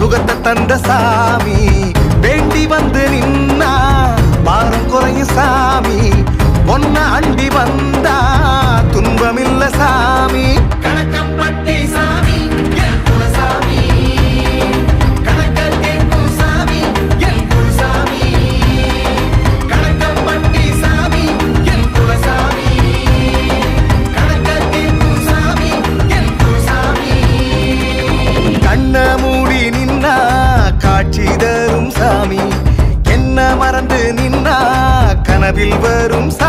சுகத்தை தந்த சாமி. கனவில் வரும் சா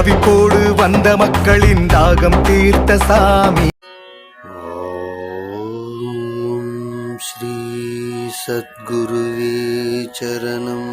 தவிப்போடு வந்த மக்களின் தாகம் தீர்த்த சாமி. ஸ்ரீ சத்குருவே சரணம்.